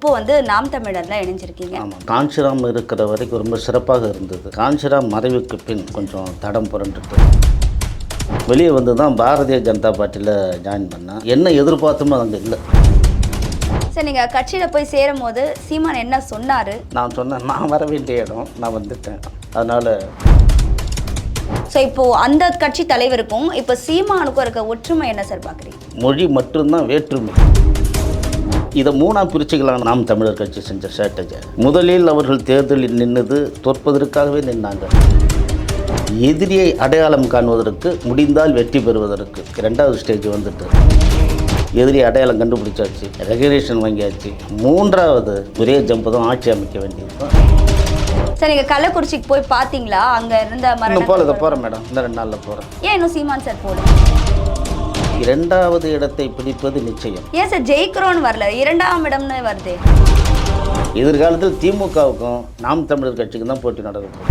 இப்போ வந்து நாம் தமிழர்ல இணைஞ்சிருக்கீங்க. ஆமாம் காஞ்சிராம் இருக்கிற வரைக்கும் ரொம்ப சிறப்பாக இருந்தது. காஞ்சிராம் மறைவுக்கு பின் கொஞ்சம் தடம் புரண்டுட்டு. வெளியே வந்து தான் பாரதிய ஜனதா பார்ட்டியில் ஜாயின் பண்ணேன். என்ன எதிர்பார்த்துமோ அங்கே இல்லை. சரி நீங்க கட்சியில போய் சேரும் போது சீமான் என்ன சொன்னாரு? நான் சொன்னேன் நான் வர வேண்டிய இடம் நான் வந்துட்டேன். அதனால் ஸோ இப்போ அந்த கட்சி தலைவருக்கும் இப்போ சீமானுக்கும் இருக்க ஒற்றுமை என்ன சார் பாக்குறீங்க? மொழி மட்டும்தான் வேற்றுமை. இதை மூணாம் பிரிச்சுக்கலாம் நாம் தமிழர் கட்சி செஞ்ச ஸ்ட்ராட்டஜி முதலில் அவர்கள் தேர்தலில் நின்னது தோற்பதற்காகவே நின்னாங்க. எதிரியை அடையாளம் காணுவதற்கு முடிந்தால் வெற்றி பெறுவதற்கு ரெண்டாவது ஸ்டேஜ் வந்துட்டு. எதிரி அடையாளம் கண்டுபிடிச்சாச்சு ரெகுலேஷன் வாங்கியாச்சு. மூன்றாவது ஒரே ஜம்பு தான் ஆட்சி அமைக்க வேண்டியது சார் நீங்க கள்ளக்குறிச்சிக்கு போய் பாத்தீங்களா அங்க இருந்த இன்னும் போல போகிறேன் மேடம். இந்த ரெண்டு நாளில் போகிறேன் ஏன் இன்னும் சீமான் சார் போல இரண்டாவது இடத்தை பிடிப்பது நிச்சயம். ஏன் சார் ஜெயிக்கிறோன்னு வரல. இரண்டாம் இடம்னு வருதே. எதிர்காலத்தில் திமுகவுக்கும் நாம் தமிழர் கட்சிக்கும் தான் போட்டி நடக்கும்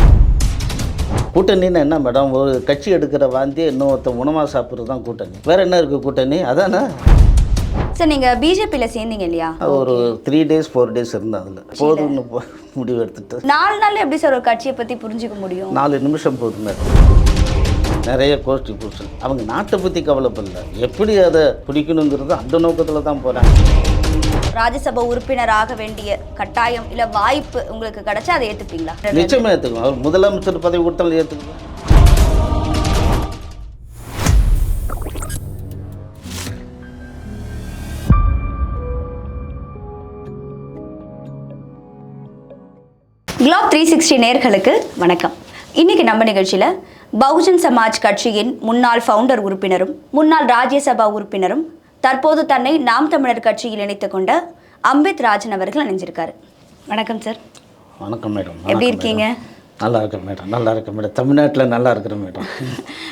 கூட்டணின்னு என்ன மேடம்? ஒரு கட்சி எடுக்கிற வாந்தி இன்னொருத்த உணவாக சாப்பிட்றது தான் கூட்டணி. வேற என்ன இருக்குது கூட்டணி? அதானே? சார் நீங்க பிஜேபியில சேர்ந்தீங்க இல்லையா? ஒரு த்ரீ டேஸ் ஃபோர் டேஸ் இருந்தேன் அதில். போதும்னு முடிவு எடுத்துட்டு நாலு நாள்ல எப்படி சார் ஒரு கட்சியை பத்தி புரிஞ்சுக்க முடியும்? நாலு நிமிஷம் போதுமே நிறைய கோஷ்டி பூசல் அவங்க நாட்டை பற்றி கவலைப்படல. எப்படி அதை பிடிக்கணுங்கிறது அந்த நோக்கத்தில் தான் போகிறாங்க ராஜ்யசபா உறுப்பினர் ஆக வேண்டிய கட்டாயம் இல்ல வாய்ப்பு உங்களுக்கு கிடைச்சா அதை ஏத்துப்பீங்களா? நிச்சயமாக ஏற்றுக்கணும் அவர் முதலமைச்சர் பதவி கொடுத்தாலும் ஏற்றுக்கணும் குளோப் த்ரீ சிக்ஸ்டி நேர்களுக்கு வணக்கம். இன்னைக்கு நம்ம நிகழ்ச்சியில் பகுஜன் சமாஜ் கட்சியின் முன்னாள் ஃபவுண்டர் உறுப்பினரும் முன்னாள் ராஜ்யசபா உறுப்பினரும் தற்போது தன்னை நாம் தமிழர் கட்சியில் இணைத்துக் கொண்ட அம்பித் ராஜன் அவர்கள் இணைஞ்சிருக்காரு. வணக்கம் சார். வணக்கம் மேடம். எப்படி இருக்கீங்க. நல்லா இருக்கேன் மேடம் நல்லா இருக்கேன் மேடம். தமிழ்நாட்டில் நல்லா இருக்கிறேன் மேடம்.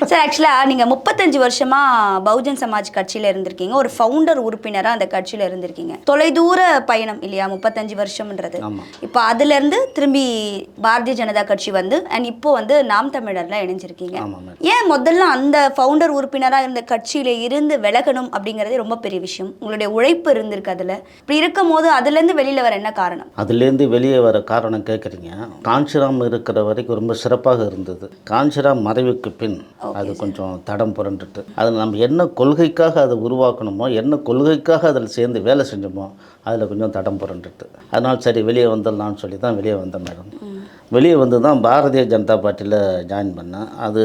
சார் ஆக்சுவலாக நீங்கள் முப்பத்தஞ்சு வருஷமாக பகுஜன் சமாஜ் கட்சியில் இருந்திருக்கீங்க. ஒரு ஃபவுண்டர் உறுப்பினராக அந்த கட்சியில் இருந்திருக்கீங்க. தொலைதூர பயணம் இல்லையா? முப்பத்தஞ்சு வருஷம்ன்றது. இப்போ அதுலேருந்து திரும்பி பாரதிய ஜனதா கட்சி வந்து அண்ட் இப்போ வந்து நாம் தமிழர்ல இணைஞ்சிருக்கீங்க. ஏன் முதல்ல அந்த ஃபவுண்டர் உறுப்பினராக இருந்த கட்சியில இருந்து விலகணும் அப்படிங்கிறதே ரொம்ப பெரிய விஷயம். உங்களுடைய உழைப்பு இருந்திருக்கு அதில். இப்படி இருக்கும் போது அதுலேருந்து வெளியில் வர என்ன காரணம்? அதுலேருந்து வெளியே வர காரணம் கேட்குறீங்க காஞ்சிராம் இருக்கிற வரைக்கும் ரொம்ப சிறப்பாக இருந்தது. காஞ்சிராம் மறைவுக்கு பின் அது கொஞ்சம் தடம் புரண்டுட்டு. அது நம்ம என்ன கொள்கைக்காக அதை உருவாக்கணுமோ என்ன கொள்கைக்காக அதில் சேர்ந்து வேலை செஞ்சோமோ அதில் கொஞ்சம் தடம் புரண்டுட்டு. அதனால் சரி வெளியே வந்துடலாம்னு சொல்லி தான் வெளியே வந்தேன் மேடம். வெளியே வந்து தான் பாரதிய ஜனதா பார்ட்டியில் ஜாயின் பண்ணேன். அது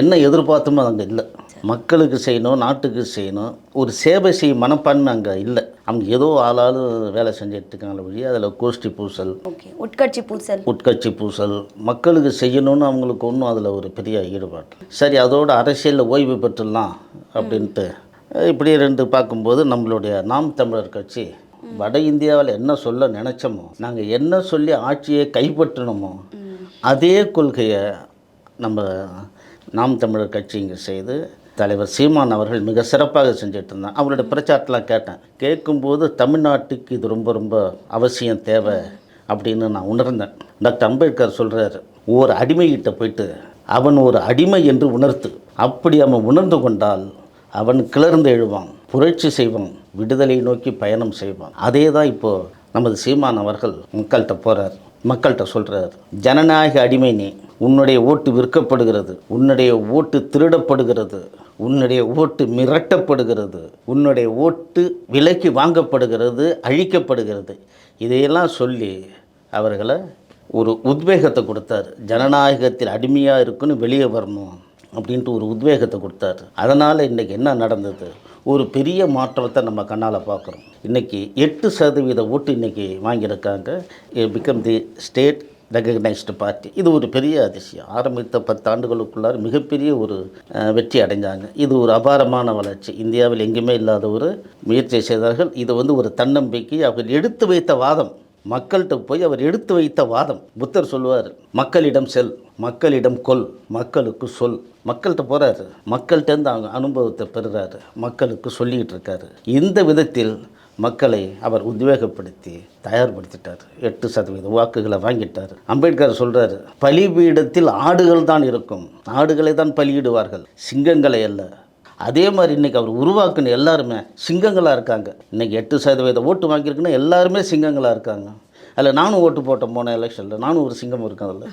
என்ன எதிர்பார்த்துமோ அங்கே இல்லை. மக்களுக்கு செய்யணும் நாட்டுக்கு செய்யணும். ஒரு சேவை செய்யும் மனப்பான்மை அங்கே இல்லை. அவங்க ஏதோ ஆளாளு வேலை செஞ்சுட்டு இருக்காங்களே வழி அதில் கோஷ்டி பூசல் ஓகே. உட்கட்சி பூசல். உட்கட்சி பூசல் மக்களுக்கு செய்யணும்னு அவங்களுக்கு ஒன்றும் அதில் ஒரு பெரிய ஈடுபாடு சரி அதோட அரசியலில் ஓய்வு பெற்றுடலாம் அப்படின்ட்டு இப்படி ரெண்டு பார்க்கும்போது நம்மளுடைய நாம் தமிழர் கட்சி வட இந்தியாவில் என்ன சொல்ல நினச்சோமோ நாங்கள் என்ன சொல்லி ஆட்சியை கைப்பற்றணுமோ அதே கொள்கையை நம்ம நாம் தமிழர் கட்சி இங்கே செய்து தலைவர் சீமான் அவர்கள் மிக சிறப்பாக செஞ்சுட்டு இருந்தான் அவருடைய பிரச்சாரத்தெலாம் கேட்டேன். கேட்கும்போது தமிழ்நாட்டுக்கு இது ரொம்ப ரொம்ப அவசியம் தேவை அப்படின்னு நான் உணர்ந்தேன். டாக்டர் அம்பேத்கர் சொல்கிறாரு ஒரு அடிமைகிட்ட போயிட்டு அவன் ஒரு அடிமை என்று உணர்த்து அப்படி அவன் உணர்ந்து கொண்டால் அவன் கிளர்ந்து எழுவான் புரட்சி செய்வான் விடுதலை நோக்கி பயணம் செய்வான். அதே தான் இப்போது நமது சீமான் அவர்கள் மக்கள்கிட்ட போகிறார் மக்கள்கிட்ட சொல்கிறார் ஜனநாயக அடிமை நீ. உன்னுடைய ஓட்டு விற்கப்படுகிறது. உன்னுடைய ஓட்டு திருடப்படுகிறது. உன்னுடைய ஓட்டு மிரட்டப்படுகிறது. உன்னுடைய ஓட்டு விலைக்கு வாங்கப்படுகிறது அழிக்கப்படுகிறது. இதையெல்லாம் சொல்லி அவர்களை ஒரு உத்வேகத்தை கொடுத்தாரு. ஜனநாயகத்தில் அடிமையாக இருக்குன்னு வெளியே வரணும் அப்படின்ட்டு ஒரு உத்வேகத்தை கொடுத்தாரு. அதனால் இன்றைக்கி என்ன நடந்தது? ஒரு பெரிய மாற்றத்தை நம்ம கண்ணால் பார்க்குறோம். இன்றைக்கி எட்டு சதவீத ஓட்டு இன்றைக்கி வாங்கியிருக்காங்க. Become the state recognised party இது ஒரு பெரிய அதிசயம். ஆரம்பித்த பத்தாண்டுகளுக்குள்ளார் மிகப்பெரிய ஒரு வெற்றி அடைஞ்சாங்க. இது ஒரு அபாரமான வளர்ச்சி. இந்தியாவில் எங்கேயுமே இல்லாத ஒரு முயற்சியை செய்தார்கள். இது வந்து ஒரு தன்னம்பிக்கை அவர்கள் எடுத்து வைத்த வாதம். மக்கள்கிட்ட போய் அவர் எடுத்து வைத்த வாதம். புத்தர் சொல்லுவார் மக்களிடம் செல் மக்களிடம் கொல் மக்களுக்கு சொல். மக்கள்கிட்ட போகிறாரு மக்கள்கிட்டேருந்து அவங்க அனுபவத்தை பெறுறாரு மக்களுக்கு சொல்லிக்கிட்டு இருக்காரு. இந்த விதத்தில் மக்களை அவர் உத்வேகப்படுத்தி தயார்படுத்திட்டார். எட்டு சதவீத வாக்குகளை வாங்கிட்டார். அம்பேத்கர் சொல்கிறார் பலிபீடத்தில் ஆடுகள் தான் இருக்கும். ஆடுகளை தான் பலியிடுவார்கள். சிங்கங்களை அல்ல அதே மாதிரி இன்றைக்கி அவர் உருவாக்குன எல்லாருமே சிங்கங்களாக இருக்காங்க. இன்றைக்கி எட்டு சதவீத ஓட்டு வாங்கியிருக்குன்னா எல்லாருமே சிங்கங்களாக இருக்காங்க. அதில் நானும் ஓட்டு போட்டேன் போன எலெக்ஷனில். நானும் ஒரு சிங்கம் இருக்கேன் அதில்.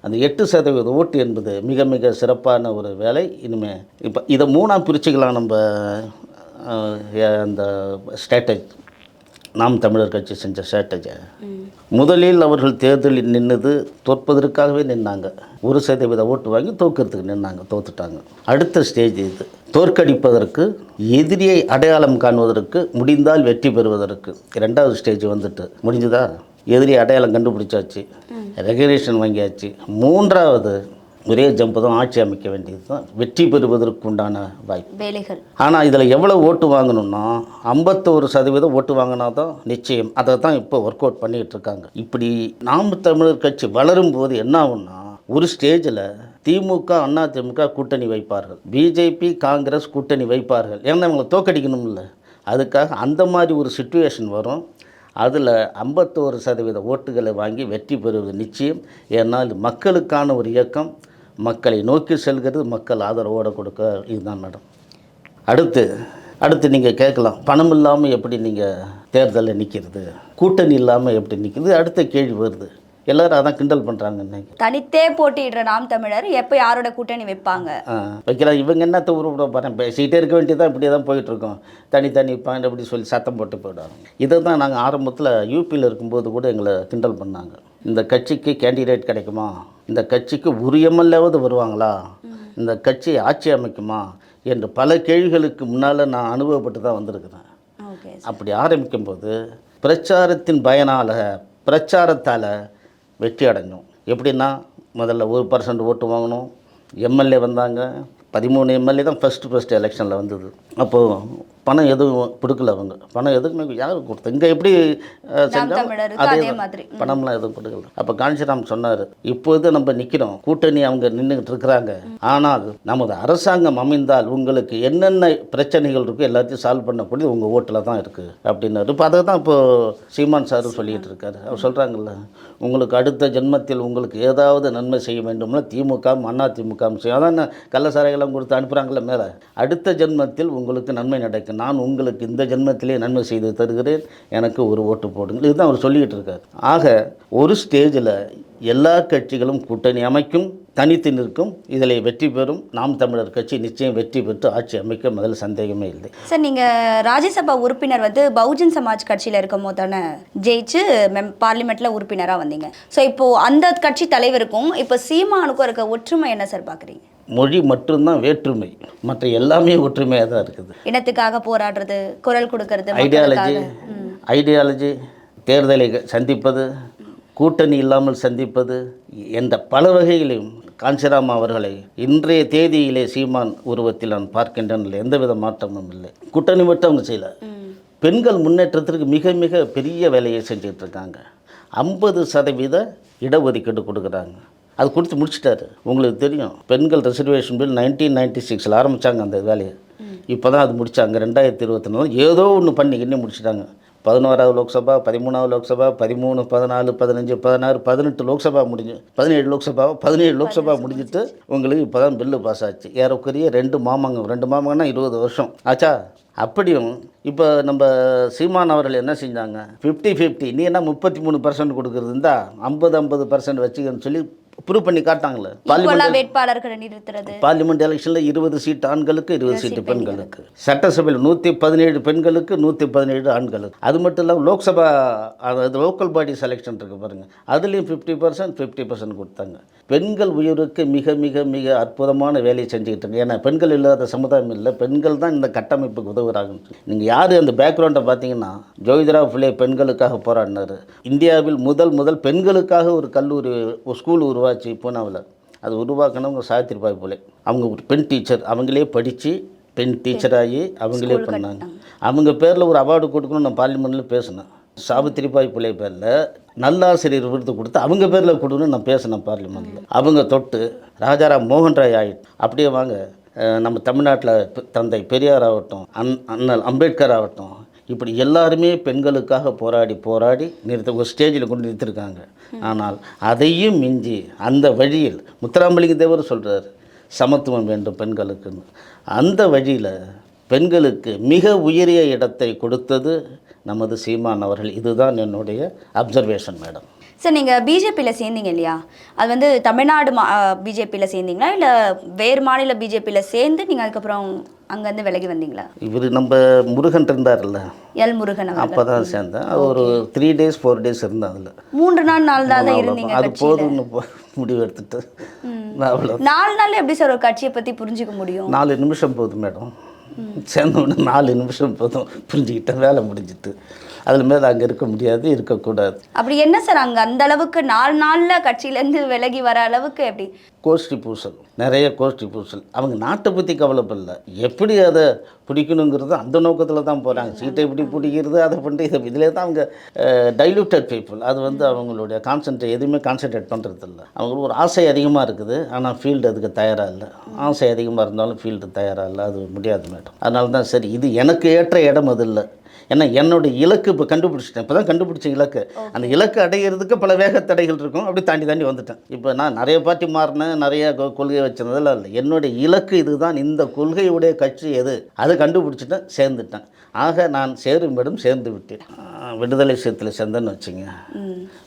அந்த எட்டு சதவீத ஓட்டு என்பது மிக மிக சிறப்பான ஒரு வேலை. இனிமேல் இப்போ இதை மூணாம் பிரிச்சுக்கலாம் நம்ம ஏ- அந்த ஸ்ட்ராட்டஜி நாம் தமிழர் கட்சி செஞ்ச ஸ்ட்ராட்டஜி முதலில் அவர்கள் தேர்தலில் நின்னது தோற்பதற்காகவே நின்னாங்க. ஒரு சதவீத ஓட்டு வாங்கி தோற்கிறதுக்கு நின்னாங்க தோத்துட்டாங்க. அடுத்த ஸ்டேஜ் இது. தோற்கடிப்பதற்கு எதிரியை அடையாளம் காணுவதற்கு முடிந்தால் வெற்றி பெறுவதற்கு ரெண்டாவது ஸ்டேஜ் வந்துட்டு. முடிஞ்சுதா? எதிரி அடையாளம் கண்டுபிடிச்சாச்சு. ரெகனேஷன் வாங்கியாச்சு. மூன்றாவது ஒரே ஜம்பு தான் ஆட்சி அமைக்க வேண்டியது தான். வெற்றி பெறுவதற்கு உண்டான வாய்ப்பு. வேலைகள். ஆனால் இதில் எவ்வளோ ஓட்டு வாங்கணும்னா ஐம்பத்தோரு சதவீதம் ஓட்டு வாங்கினா தான் நிச்சயம். அதை தான் இப்போ ஒர்க் அவுட் பண்ணிகிட்டு இருக்காங்க. இப்படி நாம் தமிழர் கட்சி வளரும் போது என்ன ஆகும்னா ஒரு ஸ்டேஜில் திமுக அண்ணா திமுக கூட்டணி வைப்பார்கள். பிஜேபி காங்கிரஸ் கூட்டணி வைப்பார்கள். ஏன்னா இவங்களை தோக்கடிக்கணும்ல. அதுக்காக அந்த மாதிரி ஒரு சுச்சுவேஷன் வரும். அதில் ஐம்பத்தோரு சதவீத ஓட்டுகளை வாங்கி வெற்றி பெறுவது நிச்சயம். ஏன்னால் மக்களுக்கான ஒரு இயக்கம் மக்களை நோக்கி செல்கிறது மக்கள் ஆதரவோடு கொடுக்க இதுதான் மேடம். அடுத்து அடுத்து நீங்கள் கேட்கலாம் பணம் இல்லாமல் எப்படி நீங்கள் தேர்தலில் நிற்கிறது கூட்டணி இல்லாமல் எப்படி நிற்கிறது அடுத்த கேள்வி வருது. எல்லாரும் அதான் கிண்டல் பண்ணுறாங்க இன்னைக்கு. தனித்தே போட்டியிடுற நாம் தமிழர் எப்போ யாரோட கூட்டணி வைப்பாங்க? வைக்கலாம். இவங்க என்னத்தை உருவிட போகிறேன் பேசிக்கிட்டே இருக்க வேண்டியதான் இப்படியே தான் போயிட்டுருக்கோம். தனி தனி பாயிண்ட் அப்படி சொல்லி சத்தம் போட்டு போயிடுவாங்க. இதை தான் நாங்கள் ஆரம்பத்தில் யூபியில் இருக்கும்போது கூட எங்களை கிண்டல் பண்ணாங்க. இந்த கட்சிக்கு கேண்டிடேட் கிடைக்குமா? இந்த கட்சிக்கு ஒரு எம்எல்ஏவாவது வருவாங்களா? இந்த கட்சி ஆட்சி அமைக்குமா? என்று பல கேள்விகளுக்கு முன்னால் நான் அனுபவப்பட்டு தான் வந்திருக்கிறேன். அப்படி ஆரம்பிக்கும்போது பிரச்சாரத்தின் பயனால் பிரச்சாரத்தால் வெற்றி அடைஞ்சோம். எப்படின்னா முதல்ல ஒரு பர்சன்ட் ஓட்டு வாங்கணும் எம்எல்ஏ வந்தாங்க. பதிமூணு எம்எல்ஏ தான் ஃபஸ்ட்டு ஃபஸ்ட்டு எலெக்ஷனில் வந்தது. அப்போது பணம் எதுவும் கொடுக்கல அவங்க. பணம் எதுவுமே யாருக்கு கொடுத்தா? இங்கே எப்படி செஞ்சோம் அதே. மாதிரி. பணம்லாம் எதுவும் கொடுக்கல. அப்போ காஞ்சிராம் சொன்னார் இப்போது நம்ம நிற்கிறோம் கூட்டணி அவங்க நின்றுக்கிட்டு இருக்கிறாங்க. ஆனால் நமது அரசாங்கம் அமைந்தால் உங்களுக்கு என்னென்ன பிரச்சனைகள் இருக்கோ எல்லாத்தையும் சால்வ் பண்ணக்கூடிய உங்கள் ஓட்டில் தான் இருக்குது அப்படின்னாரு. இப்போ அதை தான் இப்போது சீமான் சார் சொல்லிகிட்டு இருக்காரு. அவர் சொல்கிறாங்கல்ல உங்களுக்கு அடுத்த ஜென்மத்தில் உங்களுக்கு ஏதாவது நன்மை செய்ய வேண்டும்னா திமுக அண்ணா திமுக செய்யும் அதான் கள்ளசாரைகள்லாம் கொடுத்து அனுப்புகிறாங்கல்ல மேலே. அடுத்த ஜென்மத்தில் உங்களுக்கு நன்மை நடக்கும். நான் உங்களுக்கு இந்த ஜென்மத்திலே நன்மை செய்து தருகிறேன். எனக்கு ஒரு ஓட்டு போடுங்கள். இதுதான் அவர் சொல்லிக்கிட்டு இருக்கார். ஆக ஒரு ஸ்டேஜில் எல்லா கட்சிகளும் கூட்டணி அமைக்கும் தனித்து நிற்கும் இதில் வெற்றி பெறும். நாம் தமிழர் கட்சி நிச்சயம் வெற்றி பெற்று ஆட்சி அமைக்க முதல்ல சந்தேகமே இல்லை. சார் நீங்கள் ராஜ்யசபா உறுப்பினர் வந்து பகுஜன் சமாஜ் கட்சியில் இருக்கும் போது தானே ஜெயிச்சு மெம் பார்லிமெண்ட்டில் உறுப்பினராக வந்தீங்க. ஸோ இப்போது அந்த கட்சி தலைவருக்கும் இப்போ சீமானுக்கும் இருக்க ஒற்றுமை என்ன சார் பார்க்குறீங்க மொழி மட்டும்தான் வேற்றுமை. மற்ற எல்லாமே ஒற்றுமையாக தான் இருக்குது. இனத்துக்காக போராடுறது குரல் கொடுக்கறது ஐடியாலஜி. ஐடியாலஜி தேர்தலை சந்திப்பது கூட்டணி இல்லாமல் சந்திப்பது என்ற பல வகைகளையும் காஞ்சிராம் அவர்களை இன்றைய தேதியிலே சீமான் உருவத்தில் நான் பார்க்கின்றேன். எந்தவித மாற்றமும் இல்லை. கூட்டணி மட்டும் செய்யல. பெண்கள் முன்னேற்றத்திற்கு மிக மிக பெரிய வேலையை செஞ்சுட்டு இருக்காங்க ஐம்பது சதவீத இடஒதுக்கீடு கொடுக்குறாங்க. அது கொடுத்து முடிச்சிட்டாரு. உங்களுக்கு தெரியும். பெண்கள் ரிசர்வேஷன் பில் நைன்டீன் நைன்டி சிக்ஸில் ஆரம்பித்தாங்க அந்த வேலையை. இப்போ தான் அது முடிச்சாங்க. ரெண்டாயிரத்தி இருபத்தி நாலு ஏதோ ஒன்று பண்ணி இன்னும் முடிச்சிட்டாங்க. பதினோராவது லோக்சபா பதிமூணாவது லோக்சபா பதிமூணு பதினாலு பதினஞ்சு பதினாறு பதினெட்டு லோக்சபா முடிஞ்சு பதினேழு லோக்சபா பதினேழு லோக்சபா முடிஞ்சிட்டு உங்களுக்கு இப்போ தான் பில்லு பாஸ் ஆச்சு. ஏறக்குறைய ரெண்டு மாமாங்க ரெண்டு மாமாங்கன்னா இருபது வருஷம். ஆச்சா? அப்படியும் இப்போ நம்ம சீமான் அவர்கள் என்ன செஞ்சாங்க? ஃபிஃப்டி ஃபிஃப்டி நீ என்ன முப்பத்தி மூணு பர்சன்ட் கொடுக்குறது? இருந்தா ஐம்பது ஐம்பது பர்சன்ட் வச்சுக்கன்னு சொல்லி ப்ரூவ் பண்ணி காட்டாங்களே வேட்பாளர்களை நிறுத்துறது. பார்லிமெண்ட் எலெக்ஷனில் இருபது சீட் ஆண்களுக்கு இருபது சீட்டு பெண்களுக்கு. சட்டசபையில் நூற்றி பதினேழு பெண்களுக்கு நூற்றி பதினேழு ஆண்களுக்கு. அது மட்டும் இல்லாமல் லோக்சபா அதாவது லோக்கல் பாடி செலெக்ஷன் இருக்கு பாருங்க. அதுலேயும் ஃபிஃப்டி பர்சன்ட் ஃபிஃப்டி பர்சன்ட் கொடுத்தாங்க. பெண்கள் உயர்வுக்கு மிக மிக மிக அற்புதமான வேலையை செஞ்சுக்கிட்டு இருக்காங்க ஏன்னா பெண்கள் இல்லாத சமுதாயம் இல்லை. பெண்கள் தான் இந்த கட்டமைப்புக்கு உதவுறாங்க. நீங்கள் யார் அந்த பேக்ரவுண்டை பார்த்தீங்கன்னா ஜோதிரா புலே பெண்களுக்காக போராடினார். இந்தியாவில் முதல் முதல் பெண்களுக்காக ஒரு கல்லூரி ஒரு ஸ்கூல் உருவாச்சு பூனாவில் அது உருவாக்கினவங்க சாவித்திரிபாய் போலே. அவங்க ஒரு பெண் டீச்சர் அவங்களே படித்து பெண் டீச்சராகி அவங்களே பண்ணாங்க. அவங்க பேரில் ஒரு அவார்டு கொடுக்கணும்னு நான் பார்லிமெண்ட்டில் பேசினேன். சாவித்திரிபாய் புலே பேரில் நல்லாசிரியர் விருது கொடுத்து அவங்க பேரில் கொடுக்கணும்னு நான் பேசினேன் பார்லிமெண்ட்டில் அவங்க தொட்டு ராஜாராம் மோகன் ராய் ஆயிட் அப்படியே வாங்க நம்ம தமிழ்நாட்டில் தந்தை பெரியார் ஆகட்டும் அன் அண்ணல் அம்பேத்கர் ஆகட்டும் இப்படி எல்லாருமே பெண்களுக்காக போராடி போராடி நிறுத்த ஒரு ஸ்டேஜில் கொண்டு நிறுத்திருக்காங்க. ஆனால் அதையும் மிஞ்சி அந்த வழியில் முத்துராமலிங்க தேவர் சொல்கிறார் சமத்துவம் வேண்டும் பெண்களுக்குன்னு. அந்த வழியில் பெண்களுக்கு மிக உயரிய இடத்தை கொடுத்தது நமது சீமான் அவர்கள். இதுதான் என்னுடைய அப்சர்வேஷன் மேடம் சார் நீங்கள் பிஜேபியில் சேர்ந்தீங்க இல்லையா? அது வந்து தமிழ்நாடு மா பிஜேபியில் சேர்ந்தீங்களா? இல்லை வேறு மாநில பிஜேபியில் சேர்ந்து நீங்கள் அதுக்கப்புறம் அங்கேருந்து விலகி வந்தீங்களா? இவர் நம்ம முருகன் இருந்தார்ல எல் முருகன். அப்போ தான் சேர்ந்தேன். ஒரு த்ரீ டேஸ் ஃபோர் டேஸ் இருந்தேன் அதில். மூன்று நாள் நாலு நாள் தான் இருந்தீங்க அது. போதும்னு முடிவு எடுத்துட்டு. அவ்வளோ நாலு நாள் எப்படி சார் ஒரு கட்சியை பற்றி புரிஞ்சுக்க முடியும்? நாலு நிமிஷம் போதும் மேடம். சேர்ந்த உடனே நாலு நிமிஷம் போதும். புரிஞ்சுக்கிட்டேன் வேலை முடிஞ்சிட்டு. அதில் மேலே அங்கே இருக்க முடியாது இருக்கக்கூடாது அப்படி என்ன சார்? அங்கே அந்த அளவுக்கு நாலு நாளில் கட்சியிலேருந்து விலகி வர அளவுக்கு எப்படி? கோஷ்டி பூசல் நிறைய கோஷ்டி பூசல். அவங்க நாட்டை பற்றி கவலைப்படல. எப்படி அதை பிடிக்கணுங்கிறது அந்த நோக்கத்தில் தான் போகிறாங்க சீட்டை எப்படி பிடிக்கிறது அதை பண்ணி இதை இதிலே தான் அவங்க டைலூட்டட் பீப்புள் அது வந்து அவங்களுடைய கான்சன்ட்ரேட் எதுவுமே கான்சன்ட்ரேட் பண்ணுறது இல்லை. அவங்களுக்கு ஒரு ஆசை அதிகமாக இருக்குது. ஆனால் ஃபீல்டு அதுக்கு தயாராக இல்லை. ஆசை அதிகமாக இருந்தாலும் ஃபீல்டு தயாராக இல்லை. அது முடியாது மேடம். அதனால தான் சரி இது எனக்கு ஏற்ற இடம் அது இல்லை. ஏன்னா என்னுடைய இலக்கு இப்போ கண்டுபிடிச்சிட்டேன். இப்போ தான் கண்டுபிடிச்ச இலக்கு. அந்த இலக்கு அடையிறதுக்கு பல வேக தடைகள் இருக்கும். அப்படி தாண்டி தாண்டி வந்துட்டேன். இப்போ நான் நிறைய பார்ட்டி மாறினேன் நிறைய கொள்கையை வச்சிருந்ததில் இல்லை. என்னுடைய இலக்கு இதுதான். இந்த கொள்கையுடைய கட்சி எது? அதை கண்டுபிடிச்சிட்டேன் சேர்ந்துட்டேன். ஆக நான் சேரும் இடம் சேர்ந்து விட்டேன். விடுதலை சேத்துல சேர்ந்தேன்னு வச்சுங்க.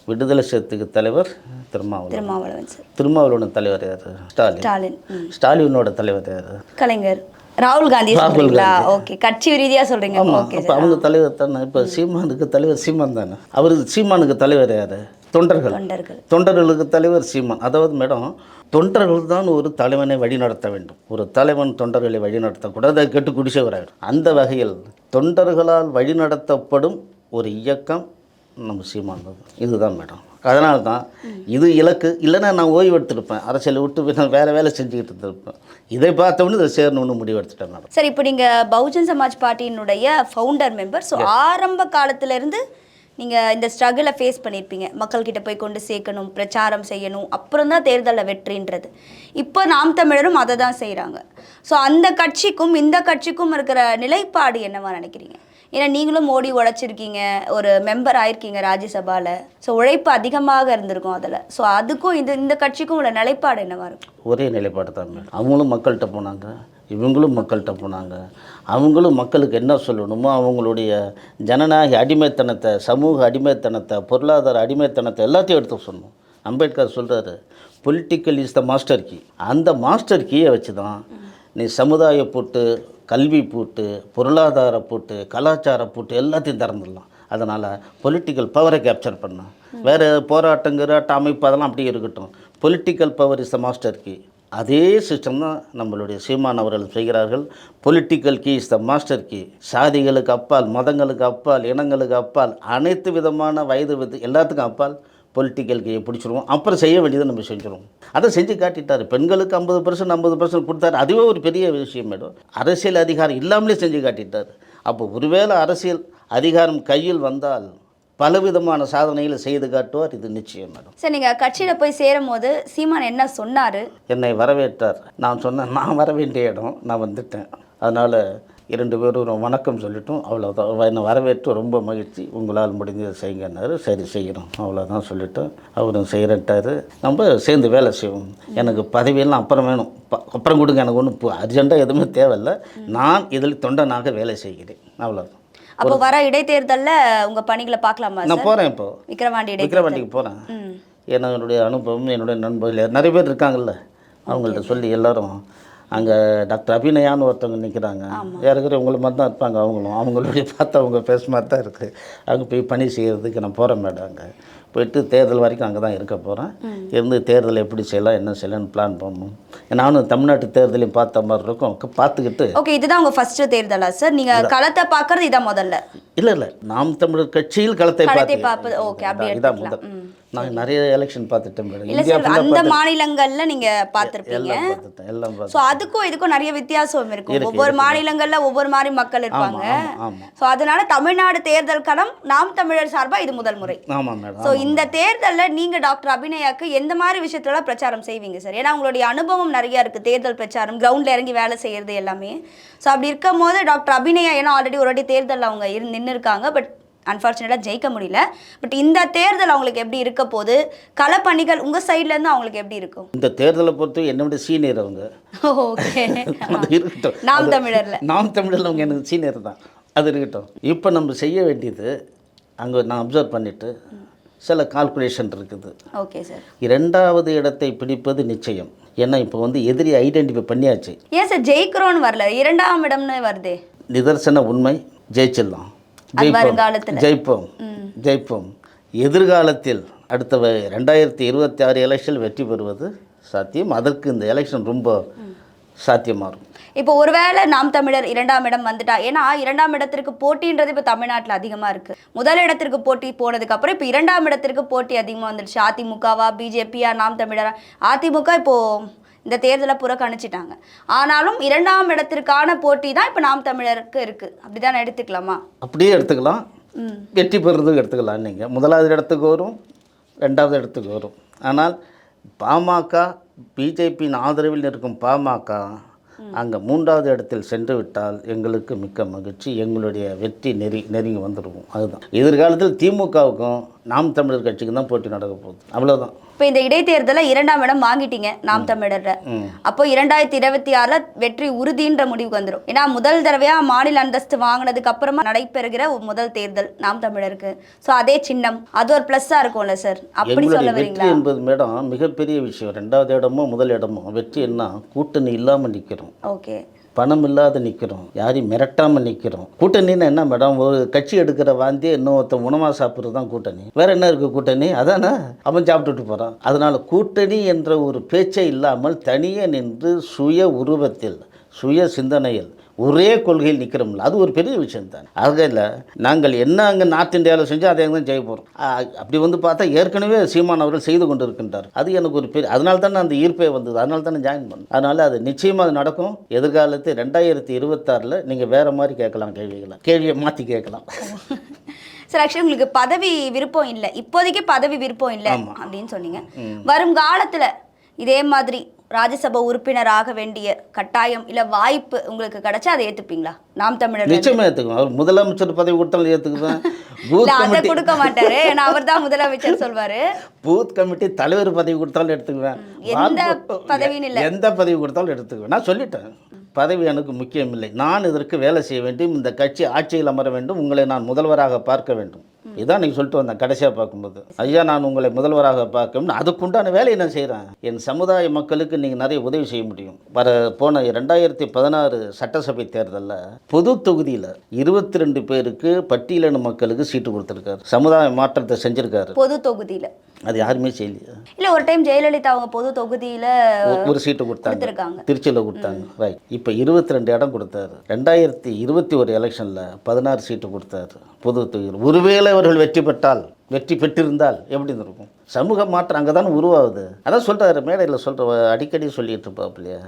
விடுதலை சேத்துக்கு தலைவர் திருமாவளவன். திருமாவளவன் திருமாவளவன் தலைவர் யார்? ஸ்டாலின். ஸ்டாலின். ஸ்டாலினோட தலைவர் யார்? கலைஞர். ராகுல் காந்தி சொல்றீங்களா? ஓகே கட்சி ரீதியா சொல்றீங்க. ஓகே அப்போ அவங்க தலைவர் தானே? இப்போ சீமானுக்கு தலைவர் சீமான் தானே? அவர் சீமானுக்கு தலைவர் யார்? தொண்டர்கள். தொண்டர்கள். தொண்டர்களுக்கு தலைவர் சீமான். அதாவது மேடம் தொண்டர்கள் தான் ஒரு தலைவனை வழிநடத்த வேண்டும். ஒரு தலைவன் தொண்டர்களை வழிநடத்தக்கூடாது அதை கெட்டு குடிசை வராயிடும் அந்த வகையில் தொண்டர்களால் வழிநடத்தப்படும் ஒரு இயக்கம் நம்ம சீமான் தான். இதுதான் மேடம் அதனால தான் இது இலக்கு. இல்லைன்னா நான் ஓய்வு எடுத்திருப்பேன். அரசியலை விட்டு நான் வேறு வேலை செஞ்சுக்கிட்டு இருந்திருப்பேன். இதை பார்த்தோன்னு இதை சேரணும்னு முடிவு எடுத்துட்டேன் மேடம் சார் இப்போ நீங்க பகுஜன் சமாஜ் பார்ட்டியினுடைய ஃபவுண்டர் மெம்பர் ஸோ ஆரம்ப காலத்துல இருந்து நீங்க இந்த ஸ்ட்ரகிளை ஃபேஸ் பண்ணியிருப்பீங்க. மக்கள்கிட்ட போய் கொண்டு சேர்க்கணும் பிரச்சாரம் செய்யணும். அப்புறம் தான் தேர்தலில் வெற்றின்றது. இப்போ நாம் தமிழரும் அதை தான் செய்கிறாங்க ஸோ அந்த கட்சிக்கும் இந்த கட்சிக்கும் இருக்கிற நிலைப்பாடு என்னவா நினைக்கிறீங்க? ஏன்னா நீங்களும் மோடி உழைச்சிருக்கீங்க ஒரு மெம்பர் ஆயிருக்கீங்க ராஜ்யசபாவில் ஸோ உழைப்பு அதிகமாக இருந்திருக்கும் அதில். ஸோ அதுக்கும் இந்த இந்த கட்சிக்கும் உள்ள நிலைப்பாடு என்னவா இருக்கும்? ஒரே நிலைப்பாடு தான் அவங்களும் மக்கள்கிட்ட போனாங்க இவங்களும் மக்கள்கிட்ட போனாங்க. அவங்களும் மக்களுக்கு என்ன சொல்லணுமோ அவங்களுடைய ஜனநாயக அடிமைத்தனத்தை சமூக அடிமைத்தனத்தை பொருளாதார அடிமைத்தனத்தை எல்லாத்தையும் எடுத்து சொல்லணும். அம்பேத்கர் சொல்கிறாரு political is the master key அந்த மாஸ்டர் கீயை வச்சு தான் நீ சமுதாய பூட்டு கல்வி பூட்டு பொருளாதார பூட்டு கலாச்சார பூட்டு எல்லாத்தையும் திறந்துடலாம். அதனால் பொலிட்டிக்கல் பவரை கேப்சர் பண்ணும் வேறு போராட்டங்கிற அமைப்பு அதெல்லாம் அப்படியே இருக்கட்டும். Political power is the master key அதே சிஸ்டம் தான் நம்மளுடைய சீமான் அவர்கள் செய்கிறார்கள். Political key is the master key சாதிகளுக்கு அப்பால் மதங்களுக்கு அப்பால் இனங்களுக்கு அப்பால் அனைத்து விதமான வயது வித எல்லாத்துக்கும் அப்பால். பொலிட்டிக்கல் கீயை பிடிச்சிருவோம். அப்புறம் செய்ய வேண்டியதை நம்ம செஞ்சுருவோம். அதை செஞ்சு காட்டிட்டார். பெண்களுக்கு ஐம்பது பர்சன்ட் ஐம்பது பர்சன்ட் கொடுத்தாரு. அதுவே ஒரு பெரிய விஷயம் மேடம். அரசியல் அதிகாரம் இல்லாமலே செஞ்சு காட்டிட்டார். அப்போ ஒருவேளை அரசியல் அதிகாரம் கையில் வந்தால் பலவிதமான சாதனைகளை செய்து காட்டுவார். இது நிச்சயம் மேடம். சார் நீங்கள் கட்சியில் போய் சேரும் போது சீமான் என்ன சொன்னார்? என்னை வரவேற்றார். நான் சொன்னேன் நான் வர வேண்டிய இடம் நான் வந்துட்டேன். அதனால் இரண்டு பேரும் வணக்கம் சொல்லிட்டோம். அவ்வளோதான் என்னை வரவேற்று ரொம்ப மகிழ்ச்சி. உங்களால் முடிஞ்சதை செய்யுங்கன்னாரு. சரி செய்கிறோம் அவ்வளோதான் சொல்லிட்டோம். அவரும் செய்கிறட்டாரு நம்ம சேர்ந்து வேலை செய்வோம். எனக்கு பதவியெல்லாம் அப்புறம் வேணும். அப்புறம் கொடுங்க. எனக்கு ஒன்றும் அர்ஜெண்ட்டாக எதுவுமே தேவையில்லை. நான் இதில் தொண்டனாக வேலை செய்கிறேன். அவ்வளோதான் அப்போ வர இடைத்தேர்தல்ல உங்க பணிகளை பார்க்கலாமா நான் போகிறேன் இப்போ. விக்கிரவாண்டி இடை விக்கிரவாண்டிக்கு போகிறேன் என்னுடைய அனுபவம் என்னுடைய நண்பர்கள் நிறைய பேர் இருக்காங்கல்ல. அவங்கள்ட்ட சொல்லி எல்லாரும் அங்கே டாக்டர் அபிநயான்னு ஒருத்தவங்க நிற்கிறாங்க யாருக்கிற உங்களை மாதிரி தான் இருப்பாங்க அவங்களும். அவங்களுடைய பார்த்து அவங்க பேச மாதிரி தான் இருக்குது அங்கே போய் பணி செய்கிறதுக்கு நான் போகிறேன் மேடம் அங்கே. போயிட்டு தேர்தல் வரைக்கும் அங்கே தான் இருக்க போகிறேன் இருந்து தேர்தல் எப்படி செய்யலாம் என்ன செய்யலாம்னு பிளான் பண்ணணும். நானும் தமிழ்நாட்டு தேர்தலையும் பார்த்த மாதிரி இருக்கும். பார்த்துக்கிட்டு ஓகே இதுதான் உங்க ஃபர்ஸ்ட் தேர்தலா? சார் நீங்க களத்தை பார்க்கறது இதான் முதல்ல. இல்லை இல்லை. நாம் தமிழர் கட்சியில் களத்தை பார்த்து ஓகே அப்படி இதான் முதல். நான் நிறைய எலெக்ஷன் பார்த்துட்டேன் மேடம் இந்தியா அந்த மாநிலங்கள்ல நீங்க பார்த்திருப்பீங்க. எல்லாம் பார்த்துட்டேன் அதுக்கும் இதுக்கும் நிறைய வித்தியாசம் இருக்கும். இருக்கு, ஒவ்வொரு மாநிலங்கள்ல ஒவ்வொரு மாதிரி மக்கள் இருப்பாங்க. சோ அதனால தமிழ்நாடு தேர்தல் களம் நாம் தமிழர் சார்பா இது முதல் முறை. ஆமாம் மேடம் சோ இந்த தேர்தல்ல நீங்க டாக்டர் அபிநயாக்கு எந்த மாதிரி விஷயத்துலலாம் பிரச்சாரம் செய்வீங்க சார் ஏன்னா உங்களுடைய அனுபவம் நிறைய இருக்கு தேர்தல் பிரச்சாரம் கிரவுண்ட்ல இறங்கி வேலை செய்யறது எல்லாமே. சோ அப்படி இருக்கும் போது டாக்டர் அபிநயா ஏன்னா ஆல்ரெடி ஒரு வாட்டி தேர்தல்ல அவங்க இரு நின்று இருக்காங்க பட் அன்ஃபார்ச்சுனேட்டாக ஜெயிக்க முடியல. பட் இந்த தேர்தல் அவங்களுக்கு எப்படி இருக்க போது களப்பணிகள் உங்கள் சைட்லேருந்து அவங்களுக்கு எப்படி இருக்கும்? இந்த தேர்தலை பொறுத்து என்னை விட சீனியர் அவங்க. ஓகே இருக்கட்டும். நாம் தமிழர்ல. நாம் தமிழரில் அவங்க எனக்கு சீனியர் தான். அது இருக்கட்டும். இப்போ நம்ம செய்ய வேண்டியது அங்கே நான் அப்சர்வ் பண்ணிவிட்டு சில கால்குலேஷன் இருக்குது. ஓகே சார் இரண்டாவது இடத்தை பிடிப்பது நிச்சயம். ஏன்னா இப்போ வந்து எதிரி ஐடென்டிஃபை பண்ணியாச்சு? ஏன் சார் ஜெயிக்கிறோன்னு வரல? இரண்டாம் இடம்னு வருதே. நிதர்சன உண்மை ஜெயிச்சிடலாம். வருங்காலத்துல. ஜெயிப்போம். ஜெயிப்போம். எதிர்காலத்தில் அடுத்த ரெண்டாயிரத்தி இருபத்தி ஆறு எலெக்ஷன் வெற்றி பெறுவது சாத்தியம். அதற்கு இந்த எலெக்ஷன் ரொம்ப சாத்தியமாகும். இப்போ ஒருவேளை நாம் தமிழர் இரண்டாம் இடம் வந்துட்டா ஏன்னா இரண்டாம் இடத்திற்கு போட்டின்றது இப்போ தமிழ்நாட்டில் அதிகமாக இருக்கு. முதல் இடத்திற்கு போட்டி போனதுக்கு அப்புறம் இப்போ இரண்டாம் இடத்திற்கு போட்டி அதிகமாக வந்துடுச்சு அதிமுகவா பிஜேபியா நாம் தமிழரா? அதிமுக இப்போ இந்த தேர்தலை புறக்கணிச்சிட்டாங்க. ஆனாலும் இரண்டாம் இடத்திற்கான போட்டி தான் இப்போ நாம் தமிழருக்கு இருக்கு. அப்படிதான் எடுத்துக்கலாமா? அப்படியே எடுத்துக்கலாம். வெற்றி பெறுறதுக்கு எடுத்துக்கலாம் நீங்கள் முதலாவது இடத்துக்கு வரும் ரெண்டாவது இடத்துக்கு வரும். ஆனால் பாமக பிஜேபியின் ஆதரவில் இருக்கும் பாமக அங்கே மூன்றாவது இடத்தில் சென்று விட்டால் எங்களுக்கு மிக்க மகிழ்ச்சி. எங்களுடைய வெற்றி நெறி நெருங்கி வந்துடுவோம் அதுதான். எதிர்காலத்தில் திமுகவுக்கும் நாம் தமிழர் கட்சிக்கு தான் போட்டி நடக்க போகுது. அவ்வளோதான் இப்போ இந்த இடைத்தேர்தலில் இரண்டாம் இடம் வாங்கிட்டீங்க நாம் தமிழர்ல. ம். அப்போ இரண்டாயிரத்தி இருபத்தி ஆறில் வெற்றி உறுதின்ற முடிவுக்கு வந்துடும் ஏன்னா முதல் தடவையாக மாநில அந்தஸ்து வாங்கினதுக்கு அப்புறமா நடைபெறுகிற முதல் தேர்தல் நாம் தமிழருக்கு. ஸோ அதே சின்னம். அது ஒரு ப்ளஸ்ஸாக இருக்கும்ல சார்? அப்படி சொல்ல வரீங்களா? என்பது மேடம் மிகப்பெரிய விஷயம். ரெண்டாவது இடமோ முதல் இடமோ வெற்றி என்ன? கூட்டணி இல்லாமல் நிற்கிறோம் ஓகே. பணம் இல்லாத நிற்கிறோம் யாரையும் மிரட்டாமல் நிற்கிறோம் கூட்டணின்னு என்ன மேடம்? ஒரு கட்சி எடுக்கிற வாந்தி இன்னொருத்தன் உணவாக சாப்பிட்றது தான் கூட்டணி. வேற என்ன இருக்குது கூட்டணி? அதானே? அவன் சாப்பிட்டுட்டு போகிறான் அதனால் கூட்டணி என்ற ஒரு பேச்சை இல்லாமல் தனியே நின்று சுய உருவத்தில் சுய சிந்தனையில் ஒரே கொள்கையில் நிற்கிறோம்ல அது ஒரு பெரிய விஷயம் தான் அதில் நாங்கள் என்ன அங்கே நார்த் இந்தியாவில் செஞ்சோம் அதை தான் செய்ய போகிறோம் அப்படி வந்து பார்த்தா ஏற்கனவே சீமான் அவர்கள் செய்து கொண்டு இருக்கின்றார் அது எனக்கு ஒரு பெரிய அதனால தான் அந்த ஈர்ப்பே வந்தது. அதனால தான் ஜாயின் பண்ணேன் அதனால் அது நிச்சயமாக அது நடக்கும். எதிர்காலத்து ரெண்டாயிரத்தி இருபத்தாறில் நீங்கள் வேறு மாதிரி கேட்கலாம் கேள்விகளை. கேள்வியை மாற்றி கேட்கலாம். சார் ஆக்சுவலி உங்களுக்கு பதவி விருப்பம் இல்லை. இப்போதைக்கு பதவி விருப்பம் இல்லை. அப்படின்னு சொன்னீங்க. வரும் காலத்தில் இதே மாதிரி ராஜ்யசபா உறுப்பினர் ஆக வேண்டிய கட்டாயம் இல்லை வாய்ப்பு உங்களுக்கு கிடைச்சா அதை ஏற்றுப்பீங்களா நாம் தமிழர் நிச்சயமாக ஏற்றுக்குவேன் அவர் முதலமைச்சர் பதவி கொடுத்தாலும் பூத் அதை கொடுக்க மாட்டாரு. ஏன்னா அவர் தான் முதலமைச்சர் சொல்வாரு. பூத் கமிட்டி தலைவர் பதவி கொடுத்தாலும் எடுத்துக்குவேன். எந்த பதவின்னு இல்ல. எந்த பதவி கொடுத்தாலும் எடுத்துக்குவேன். நான் சொல்லிட்டேன். பதவி எனக்கு முக்கியமில்லை. நான் இதற்கு வேலை செய்ய வேண்டும். இந்த கட்சி ஆட்சியில் அமர வேண்டும். உங்களை நான் முதல்வராக பார்க்க வேண்டும். இதான் நீங்கள் சொல்லிட்டு வந்தேன் கடைசியாக பார்க்கும்போது. ஐயா நான் உங்களை முதல்வராக பார்க்க வேண்டும் அதுக்குண்டான வேலையை நான் செய்கிறேன் என் சமுதாய மக்களுக்கு நீங்கள் நிறைய உதவி செய்ய முடியும். வர போன ரெண்டாயிரத்தி பதினாறு சட்டசபை தேர்தலில் பொது தொகுதியில் இருபத்தி ரெண்டு பேருக்கு பட்டியலின மக்களுக்கு சீட்டு கொடுத்துருக்காரு. சமுதாய மாற்றத்தை செஞ்சுருக்காரு. பொது தொகுதியில. அது யாருமே செய்யலையா இல்ல ஒரு டைம் ஜெயலலிதா அவங்க பொது தொகுதியில ஒரு சீட்டு கொடுத்தாங்க. திருச்சியில் கொடுத்தாங்க. ரைட் இப்போ இருபத்தி ரெண்டு இடம் கொடுத்தாரு. ரெண்டாயிரத்தி இருபத்தி ஒரு எலெக்ஷனில் பதினாறு சீட்டு கொடுத்தாரு. பொது தொகுதியில். ஒருவேளை அவர்கள் வெற்றி பெற்றால் வெற்றி பெற்றிருந்தால் எப்படி இருக்கும் சமூக மாற்றம் அங்கே தான் உருவாகுது. அதான் சொல்கிறாரு மேடையில் சொல்கிற அடிக்கடி சொல்லிட்டு இருப்பாப்லையா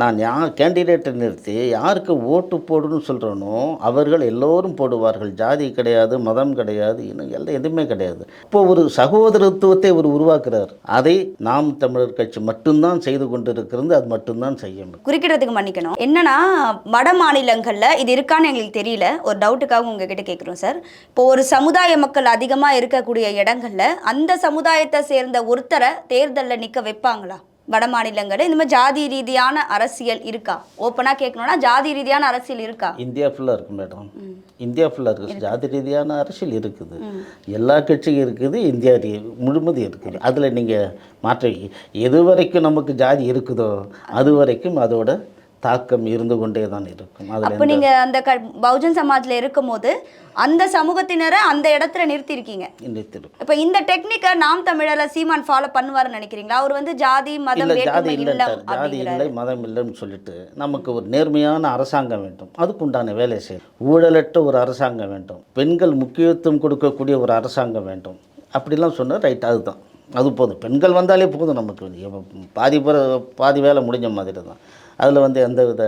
நான் யார் கேண்டிடேட்டை நிறுத்தி யாருக்கு ஓட்டு போடுன்னு சொல்கிறேனோ அவர்கள் எல்லோரும் போடுவார்கள். ஜாதி கிடையாது மதம் கிடையாது இன்னும் எல்லாம் எதுவுமே கிடையாது. இப்போ ஒரு சகோதரத்துவத்தை அவர் உருவாக்குறார். அதை நாம் தமிழர் கட்சி மட்டும்தான் செய்து கொண்டிருக்கிறது அது மட்டும்தான் செய்யணும் குறிக்கிறதுக்கு மன்னிக்கணும். என்னன்னா வட மாநிலங்களில் இது இருக்கான்னு எங்களுக்கு தெரியல. ஒரு டவுட்டுக்காக உங்ககிட்ட கேட்குறோம் சார். இப்போ ஒரு சமுதாய மக்கள் அதிகமாக இருக்கக்கூடிய இடங்களில் அந்த சமுதாய சமுதாயத்தை சேர்ந்த ஒருத்தரை தேர்தல்ல நிக்க வைப்பாங்களா? வட மாநிலங்கள்ல. இந்த மாதிரி ஜாதி ரீதியான அரசியல் இருக்கா? ஓப்பனா கேட்கணும்னா ஜாதி ரீதியான அரசியல் இருக்கா? இந்தியா ஃபுல்லாக இருக்குது மேடம் இந்தியா ஃபுல்லாக இருக்குது ஜாதி ரீதியான அரசியல் இருக்குது. எல்லா கட்சியும் இருக்குது இந்தியா முழுமதி இருக்குது. அதில் நீங்கள் மாற்ற எது வரைக்கும் நமக்கு ஜாதி இருக்குதோ அது வரைக்கும் அதோட தாக்கம் இருந்து கொண்டே தான் இருக்கும். அப்போ நீங்க அந்த க பகுஜன் சமாஜ்ல இருக்கும்போது அந்த சமூகத்தினரை அந்த இடத்துல நிறுத்தியிருக்கீங்க. நிறுத்திடும் இப்போ இந்த டெக்னிக்கை நாம் தமிழர்ல சீமான் ஃபாலோ பண்ணுவாருன்னு நினைக்கிறீங்களா? அவர் வந்து ஜாதி மதம் இல்லை ஜாதி இல்லம் ஜாதி இல்லை மதம் இல்லைன்னு சொல்லிட்டு நமக்கு ஒரு நேர்மையான அரசாங்கம் வேண்டும். அதுக்கு உண்டான வேலை செய்யும் ஊழலற்ற ஒரு அரசாங்கம் வேண்டும். பெண்கள் முக்கியத்துவம் கொடுக்கக்கூடிய ஒரு அரசாங்கம் வேண்டும். அப்படிலாம் சொன்னால் ரைட் அதுதான். அது போதும். பெண்கள் வந்தாலே போதும் நமக்கு. பாதி பேர் பாதி வேலை முடிஞ்ச மாதிரி தான். அதில் வந்து எந்த வித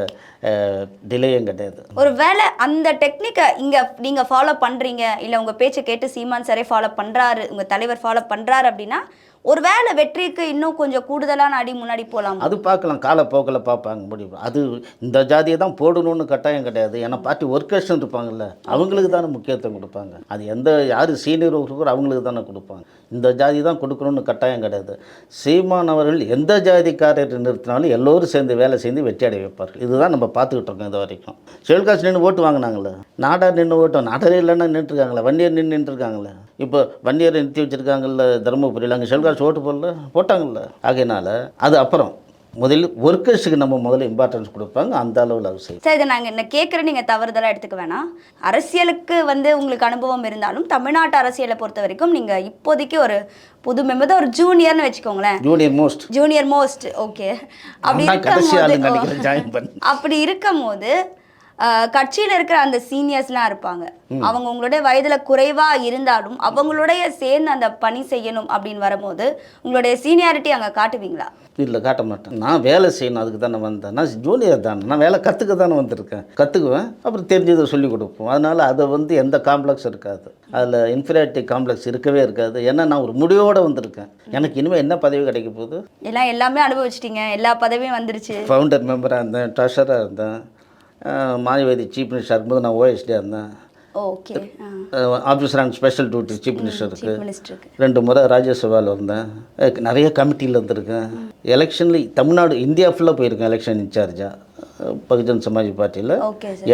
டிலேயும் கிடையாது. ஒரு வேளை அந்த டெக்னிக்கை இங்க நீங்க ஃபாலோ பண்றீங்க இல்ல உங்க பேச்சை கேட்டு சீமான் சாரே ஃபாலோ பண்றாரு உங்க தலைவர் ஃபாலோ பண்றாரு அப்படின்னா ஒரு வேளை வெற்றிக்கு இன்னும் கொஞ்சம் கூடுதலான அடி முன்னாடி போலாம். அது பார்க்கலாம். காலப்போக்கில் பார்ப்பாங்க முடியும் அது இந்த ஜாதியை தான் போடணும்னு கட்டாயம் கிடையாது. ஏன்னா பார்ட்டி ஒர்க்கர்ஸ் இருப்பாங்கல்ல அவங்களுக்கு தானே முக்கியத்துவம் கொடுப்பாங்க. அது எந்த யார் சீனியர் ஒர்க்கர் அவங்களுக்கு தானே கொடுப்பாங்க. இந்த ஜாதி தான் கொடுக்கணும்னு கட்டாயம் கிடையாது. சீமான் அவர்கள் எந்த ஜாதிக்காரர் நிறுத்தினாலும் எல்லோரும் சேர்ந்து வேலை செய்து வெற்றி அடைய வைப்பார்கள். இதுதான் நம்ம பார்த்துக்கிட்டு இருக்கோம் இது வரைக்கும். சிவகாசி நின்று ஓட்டு வாங்கினாங்களே நாடார் நின்று ஓட்டம் நாடாரே இல்லைன்னா நின்றுருக்காங்களே வண்டியர் நின்று நின்றுருக்காங்களே. இப்போ வண்டியரை நிறுத்தி வச்சுருக்காங்கல்ல தருமபுரியில் அங்கே சிவகாசி ஓட்டு போடல போட்டாங்கல்ல. ஆகையினால அது அப்புறம். முதலில் ஒர்க்கர்ஸுக்கு நம்ம முதல்ல இம்பார்ட்டன்ஸ் கொடுப்பாங்க. அந்த அளவில் அது செய்யும் சார் இதை நாங்கள் என்ன கேட்குறேன் நீங்கள் தவறுதலாக எடுத்துக்க வேணாம். அரசியலுக்கு வந்து உங்களுக்கு அனுபவம் இருந்தாலும் தமிழ்நாட்டு அரசியலை பொறுத்த வரைக்கும் நீங்கள் இப்போதைக்கு ஒரு புது மெம்பர் தான் ஒரு ஜூனியர்னு வச்சுக்கோங்களேன். Junior most junior most okay அப்படி நான் கடைசி ஆள் நினைக்கிறேன் இருக்கும் ஜாயின் பண்ணி. அப்படி இருக்கும் போது கட்சியில் இருக்கிற அந்த சீனியர்ஸ்லாம் இருப்பாங்க. அவங்க உங்களுடைய வயதுல குறைவா இருந்தாலும் அவங்களுடைய சேர்ந்து அந்த பணி செய்யணும் அப்படின்னு வரும்போது உங்களுடைய சீனியாரிட்டி அங்க காட்டுவீங்களா? இல்லை காட்ட மாட்டேன். நான் வேலை செய்யணும் அதுக்கு தானே வந்தேன். நான் ஜூனியர் தானே. நான் வேலை கற்றுக்க தானே வந்திருக்கேன். கற்றுக்குவேன் அப்புறம் தெரிஞ்சதை சொல்லி கொடுப்போம். அதனால் அதை வந்து எந்த காம்ப்ளெக்ஸ் இருக்காது. அதில் இன்ஃபீரியாரிட்டி காம்ப்ளெக்ஸ் இருக்கவே இருக்காது. ஏன்னா நான் ஒரு முடிவோடு வந்திருக்கேன். எனக்கு இனிமேல் என்ன பதவி கிடைக்க போகுது? எல்லாம் எல்லாமே அனுபவிச்சிட்டீங்க. எல்லா பதவியும் வந்துருச்சு. ஃபவுண்டர் மெம்பராக இருந்தேன் ட்ரெஷராக இருந்தேன். மாயாவதி சீஃப் மினிஸ்டர் இருக்கும்போது நான் ஓஎஸ்டியாக இருந்தேன். Okay officer and special duty chief மினிஸ்டருக்கு ரெண்டு முறை ராஜ்யசபாவில் இருந்தேன் நிறைய கமிட்டியில் இருந்திருக்கேன். எலெக்ஷனில் தமிழ்நாடு இந்தியா ஃபுல்லாக போயிருக்கேன் எலெக்ஷன் இன்சார்ஜாக பகுஜன் சமாஜ் பார்ட்டியில்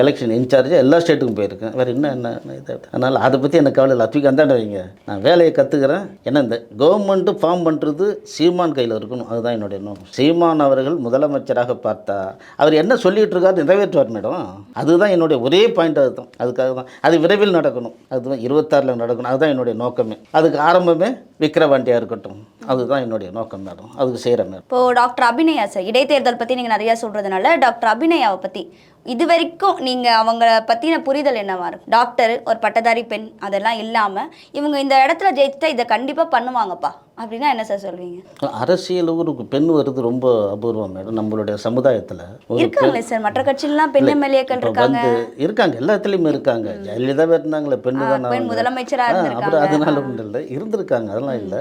எலெக்ஷன் இன்சார்ஜாக எல்லா ஸ்டேட்டுக்கும் போயிருக்கேன். வேறு என்ன என்ன இது? அதனால் அதை பற்றி எனக்கு கவலை இல்லை. அத்துக்கு அந்தாண்ட வைங்க. நான் வேலையை கற்றுக்கிறேன் ஏன்னா இந்த கவர்மெண்ட்டு ஃபார்ம் பண்ணுறது சீமான் கையில் இருக்கணும். அதுதான் என்னுடைய நோக்கம். சீமான் அவர்கள் முதலமைச்சராக பார்த்தா அவர் என்ன சொல்லிட்டு இருக்காரு நிறைவேற்றுவார் மேடம். அதுதான் என்னுடைய ஒரே பாயிண்ட் அதுதான் அதுக்காக தான். அது விரைவில் நடக்கணும். அதுதான் இருபத்தாறில் நடக்கணும். அதுதான் என்னுடைய நோக்கமே. அதுக்கு ஆரம்பமே விக்கிரவாண்டியாக இருக்கட்டும். அதுதான் என்னுடைய நோக்கம் மேடம். அதுக்கு செய்கிறேன் மேடம். இப்போ டாக்டர் அபிநயா சார் இடைத்தேர்தல் பத்தி நீங்க நிறைய சொல்றதுனால டாக்டர் அபிநயாவை பத்தி. இது வரைக்கும் நீங்க அவங்கள பத்தின புரிதல் என்னவா இருக்கும்? டாக்டர் ஒரு பட்டதாரி பெண் அதெல்லாம் இல்லாம இவங்க இந்த இடத்துல ஜெயிச்சா இதை கண்டிப்பா பண்ணுவாங்கப்பா. அப்படின்னா என்ன சார் சொல்வீங்க அரசியல் ஒரு பெண் வருது ரொம்ப அபூர்வம் மேடம். நம்மளுடைய சமுதாயத்தில் இருக்காங்களே சார் மற்ற கட்சியிலாம் பெண் எம்எல்ஏக்கள் இருக்காங்க. இருக்காங்க. எல்லா இடத்துலையுமே இருக்காங்க ஜெயலலிதாவே இருந்தாங்களே தானே பெண் அவங்க. முதலமைச்சரா ஆ, இருந்திருக்காங்க. அப்புறம் அதனால ஒன்றும் இல்லை. இருந்திருக்காங்க அதெல்லாம் இல்லை.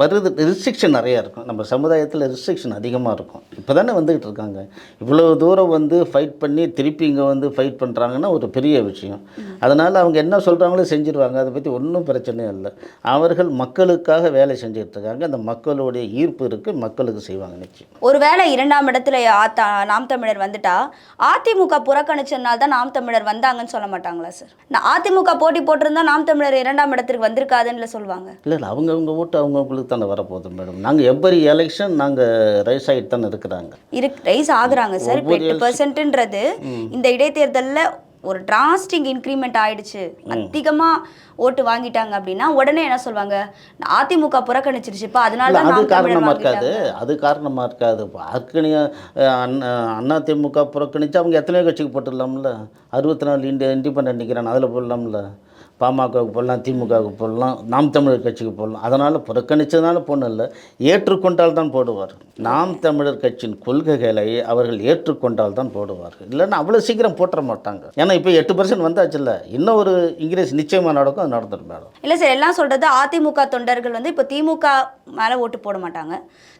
வருது ரிஸ்ட்ரிக்ஷன் நிறையா இருக்கும். நம்ம சமுதாயத்தில் ரிஸ்ட்ரிக்ஷன் அதிகமாக இருக்கும். இப்போ தானே வந்துக்கிட்டு இருக்காங்க. இவ்வளோ தூரம் வந்து ஃபைட் பண்ணி திருப்பி இங்கே வந்து ஃபைட் பண்ணுறாங்கன்னா ஒரு பெரிய விஷயம். அதனால் அவங்க என்ன சொல்கிறாங்களோ செஞ்சுருவாங்க. அதை பற்றி ஒன்றும் பிரச்சனையும் இல்லை. அவர்கள் மக்களுக்காக வேலை செஞ்சுட்டு இருக்காங்க. அந்த மக்களுடைய ஈர்ப்பு இருக்குது மக்களுக்கு செய்வாங்க நிச்சயம். ஒருவேளை இரண்டாம் இடத்துல ஆத்தா நாம் தமிழர் வந்துட்டா அதிமுக புறக்கணிச்சதுனால தான் நாம் தமிழர் வந்தாங்கன்னு சொல்ல மாட்டாங்களா சார் நான் அதிமுக போட்டி போட்டிருந்தா நாம் தமிழர் இரண்டாம் இடத்திற்கு வந்திருக்காதுன்னு சொல்லுவாங்க. இல்லை இல்லை அவங்கவுங்க ஓட்டு அவங்கவுங்களுக்கு தானே வரப்போகுது மேடம். நாங்கள் எவ்வரி எலெக்ஷன் நாங்கள் ரைஸ் ஆகிட்டு தானே இருக்கிறாங்க. இருக்கு ரைஸ் ஆகுறாங்க சார் இப்போ எட்டு பர்சன்ட்ன்றது இந்த இடைத்தேர்தலில் ஒரு டிராஸ்டிக் இன்க்ரிமெண்ட் ஆயிடுச்சு. அதிகமா ஓட்டு வாங்கிட்டாங்க அப்படின்னா உடனே என்ன சொல்லுவாங்க அதிமுக புறக்கணிச்சிருச்சுப்பா அதனால அது காரணமாக இருக்காது. அது காரணமாக இருக்காது. அர்க்கணிய அண்ணா திமுக புறக்கணிச்சு அவங்க எத்தனையோ கட்சிக்கு போட்டுடலாம்ல. அறுபத்தி நாலு இண்டி இண்டிபெண்ட் நிற்கிறான் அதில் போடலாம்ல. பாமகவுக்கு போடலாம் திமுகவுக்கு போடலாம் நாம் தமிழர் கட்சிக்கு போடலாம். அதனால் புறக்கணிச்சதுனால போடணும் இல்லை. ஏற்றுக்கொண்டால் தான் போடுவார். நாம் தமிழர் கட்சியின் கொள்கைகளை அவர்கள் ஏற்றுக்கொண்டால் தான் போடுவார்கள் இல்லைன்னா அவ்வளோ சீக்கிரம் போட்டுற மாட்டாங்க. ஏன்னா இப்போ எட்டு பர்சன்ட் வந்தாச்சுல்ல. இன்னும் ஒரு இங்கிலீஷ் நிச்சயமாக நடக்கும் அது நடந்துடும் மேடம். இல்ல சார் எல்லாம் சொல்றது அதிமுக தொண்டர்கள் வந்து இப்போ திமுக மேல ஓட்டு போட மாட்டாங்க.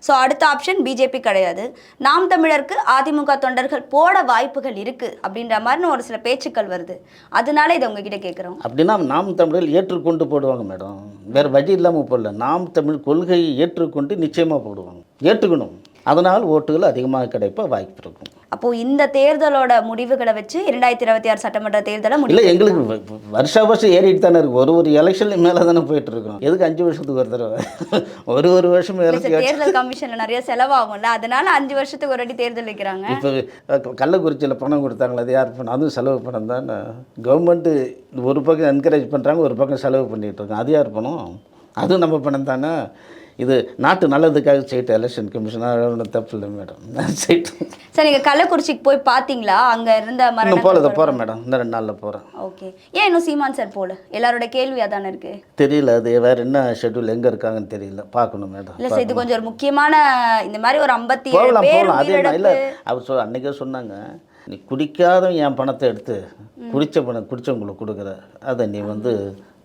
ஸோ அடுத்த ஆப்ஷன் பிஜேபி கிடையாது. நாம் தமிழருக்கு அதிமுக தொண்டர்கள் போட வாய்ப்புகள் இருக்கு அப்படின்ற மாதிரி ஒரு சில பேச்சுக்கள் வருது. அதனால இதை உங்ககிட்ட கேட்குறோம் அப்படின்னா நாம் தமிழர்கள் ஏற்றுக்கொண்டு போடுவாங்க மேடம். வேறு வழி இல்லாமல் போடல. நாம் தமிழ் கொள்கையை ஏற்றுக்கொண்டு நிச்சயமாக போடுவாங்க. ஏற்றுக்கணும். அதனால் ஓட்டுகள் அதிகமாக கிடைப்ப வாய்ப்பு இருக்கும். அப்போ இந்த தேர்தலோட முடிவுகளை வச்சு இரண்டாயிரத்தி இருபத்தி ஆறு சட்டமன்ற தேர்தலை இல்லை முடிவு எங்களுக்கு வருஷா வருஷம் ஏறிட்டு தானே இருக்கு. ஒரு ஒரு எலெக்ஷன்ல மேலே தானே போயிட்டு இருக்கோம் எதுக்கு அஞ்சு வருஷத்துக்கு ஒரு தடவை? ஒரு ஒரு வருஷம் தேர்தல் கமிஷன்ல நிறைய செலவாகும்ல. அதனால அஞ்சு வருஷத்துக்கு ஒரு வாட்டி தேர்தல் வைக்கிறாங்க. இப்போ கள்ளக்குறிச்சியில் பணம் கொடுத்தாங்களே அது யார் பணம் அதுவும் செலவு பணம் தானே. கவர்மெண்ட்டு ஒரு பக்கம் என்கரேஜ் பண்ணுறாங்க ஒரு பக்கம் செலவு பண்ணிகிட்டு இருக்காங்க. அது யார் பணம் அதுவும் நம்ம பணம் தானே. இது நாட்டு நல்லதுக்காக செய்யிட்டு எலெக்ஷன் கமிஷன் ஒன்றும் தப்பு இல்லை மேடம் செய்யிட்டு சார் நீங்க கள்ளக்குறிச்சிக்கு போய் பாத்தீங்களா? அங்க இருந்த இன்னும் மரண போகல போகிறேன் மேடம் இந்த ரெண்டு நாளில் போகிறேன் ஓகே. ஏன் இன்னும் சீமான் சார் போல? எல்லாரோட கேள்வி அதானே இருக்கு? தெரியல அது வேறு என்ன ஷெட்யூல் எங்கே இருக்காங்கன்னு தெரியல. பார்க்கணும் மேடம் இல்ல சார் இது கொஞ்சம் ஒரு முக்கியமான இந்த மாதிரி ஒரு ஐம்பத்தி போகலாம் பேர் போகலாம். அது இல்லை அவர் சொல் அன்றைக்கே சொன்னாங்க நீ குடிக்காத என் பணத்தை எடுத்து குடித்த பணம் குடித்தவங்களுக்கு கொடுக்குற. அதை நீ வந்து